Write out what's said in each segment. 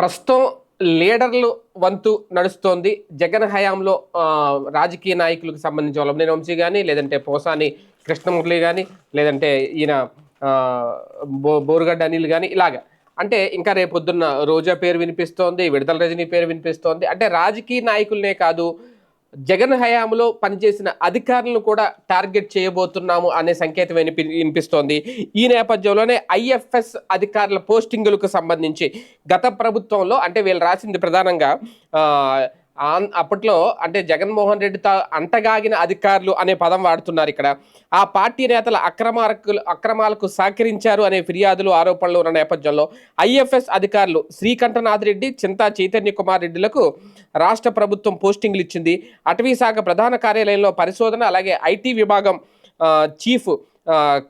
ప్రస్తుతం లీడర్లు వంతు నడుస్తోంది. జగన్ హయాంలో రాజకీయ నాయకులకు సంబంధించి వల్లభనేని వంశీ కానీ లేదంటే పోసాని కృష్ణమురళి కానీ లేదంటే ఈయన బో బోరుగడ్డ అనిల్ కానీ ఇలాగా. అంటే ఇంకా రేపు పొద్దున్న రోజా పేరు వినిపిస్తోంది విడతల రజనీ పేరు వినిపిస్తోంది. అంటే రాజకీయ నాయకులనే కాదు జగన్ హయాంలో పనిచేసిన అధికారులను కూడా టార్గెట్ చేయబోతున్నాము అనే సంకేతం వినిపి వినిపిస్తోంది. ఈ నేపథ్యంలోనే ఐఎఫ్ఎస్ అధికారుల పోస్టింగులకు సంబంధించి గత ప్రభుత్వంలో అంటే వీళ్ళు రాసింది ప్రధానంగా అప్పట్లో అంటే జగన్మోహన్ రెడ్డితో అంటగాగిన అధికారులు అనే పదం వాడుతున్నారు ఇక్కడ. ఆ పార్టీ నేతల అక్రమాలకు అక్రమాలకు సహకరించారు అనే ఫిర్యాదులు ఆరోపణలు ఉన్న నేపథ్యంలో ఐఎఫ్ఎస్ అధికారులు శ్రీకంఠనాథ్ రెడ్డి చింతా చైతన్య కుమార్ రెడ్డిలకు రాష్ట్ర ప్రభుత్వం పోస్టింగ్లు ఇచ్చింది. అటవీ శాఖ ప్రధాన కార్యాలయంలో పరిశోధన అలాగే ఐటీ విభాగం చీఫ్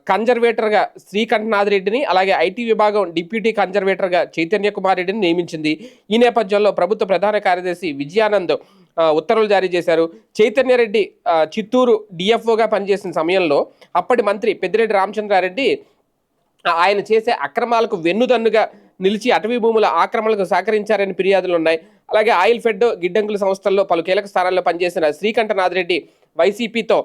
కన్జర్వేటర్గా శ్రీకంఠనాథ్ రెడ్డిని అలాగే ఐటీ విభాగం డిప్యూటీ కన్జర్వేటర్గా చైతన్య కుమార్ రెడ్డిని నియమించింది. ఈ నేపథ్యంలో ప్రభుత్వ ప్రధాన కార్యదర్శి విజయానంద్ ఉత్తర్వులు జారీ చేశారు. చైతన్య రెడ్డి చిత్తూరు డిఎఫ్ఓగా పనిచేసిన సమయంలో అప్పటి మంత్రి పెద్దిరెడ్డి రామచంద్రారెడ్డి ఆయన చేసే అక్రమాలకు వెన్నుదన్నుగా నిలిచి అటవీ భూముల ఆక్రమణలకు సహకరించారని ఫిర్యాదులు ఉన్నాయి. అలాగే ఆయిల్ ఫెడ్ గిడ్డంగుల సంస్థల్లో పలు కీలక స్థానాల్లో పనిచేసిన శ్రీకంఠనాథ్ రెడ్డి వైసీపీతో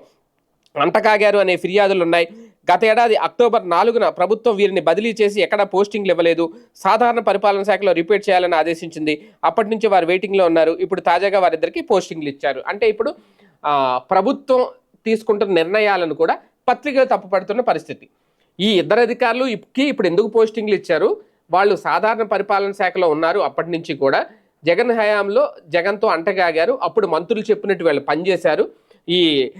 అంటకాగారు అనే ఫిర్యాదులు ఉన్నాయి. గత ఏడాది అక్టోబర్ నాలుగున ప్రభుత్వం వీరిని బదిలీ చేసి ఎక్కడా పోస్టింగ్లు ఇవ్వలేదు. సాధారణ పరిపాలన శాఖలో రిపీట్ చేయాలని ఆదేశించింది. అప్పటి నుంచి వారు వెయిటింగ్లో ఉన్నారు. ఇప్పుడు తాజాగా వారిద్దరికి పోస్టింగ్లు ఇచ్చారు. అంటే ఇప్పుడు ప్రభుత్వం తీసుకుంటున్న నిర్ణయాలను కూడా పత్రికలు తప్పుపడుతున్న పరిస్థితి. ఈ ఇద్దరు అధికారులుకి ఇప్పటికి ఇప్పుడు ఎందుకు పోస్టింగ్లు ఇచ్చారు? వాళ్ళు సాధారణ పరిపాలన శాఖలో ఉన్నారు. అప్పటి నుంచి కూడా జగన్ హయాంలో జగన్తో అంటగాగారు. అప్పుడు మంత్రులు చెప్పినట్టు వాళ్ళు పనిచేశారు. ఈ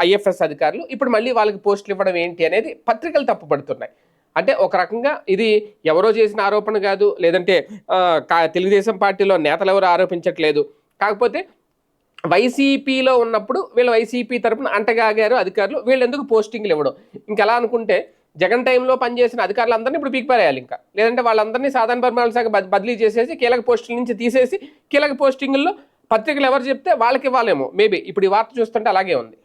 ఐఎఫ్ఎస్ అధికారులు. ఇప్పుడు మళ్ళీ వాళ్ళకి పోస్టులు ఇవ్వడం ఏంటి అనేది పత్రికలు తప్పుపడుతున్నాయి. అంటే ఒక రకంగా ఇది ఎవరో చేసిన ఆరోపణ కాదు. లేదంటే కా- తెలుగుదేశం పార్టీలో నేతలు ఎవరు ఆరోపించట్లేదు. కాకపోతే వైసీపీలో ఉన్నప్పుడు వీళ్ళు వైసీపీ తరపున అంటగాగారు అధికారులు. వీళ్ళు ఎందుకు పోస్టింగ్లు ఇవ్వడం? ఇంకెలా అనుకుంటే జగన్ టైంలో పనిచేసిన అధికారులందరినీ ఇప్పుడు పీకిపారేయాలి ఇంకా. లేదంటే వాళ్ళందరినీ సాధారణ పరిమాణాల శాఖ బదిలీ చేసేసి కీలక పోస్టుల నుంచి తీసేసి కీలక పోస్టింగుల్లో పత్రికలు ఎవరు చెప్తే వాళ్ళకి ఇవ్వాలేమో. మేబీ ఇప్పుడు ఈ వార్త చూస్తుంటే అలాగే ఉంది.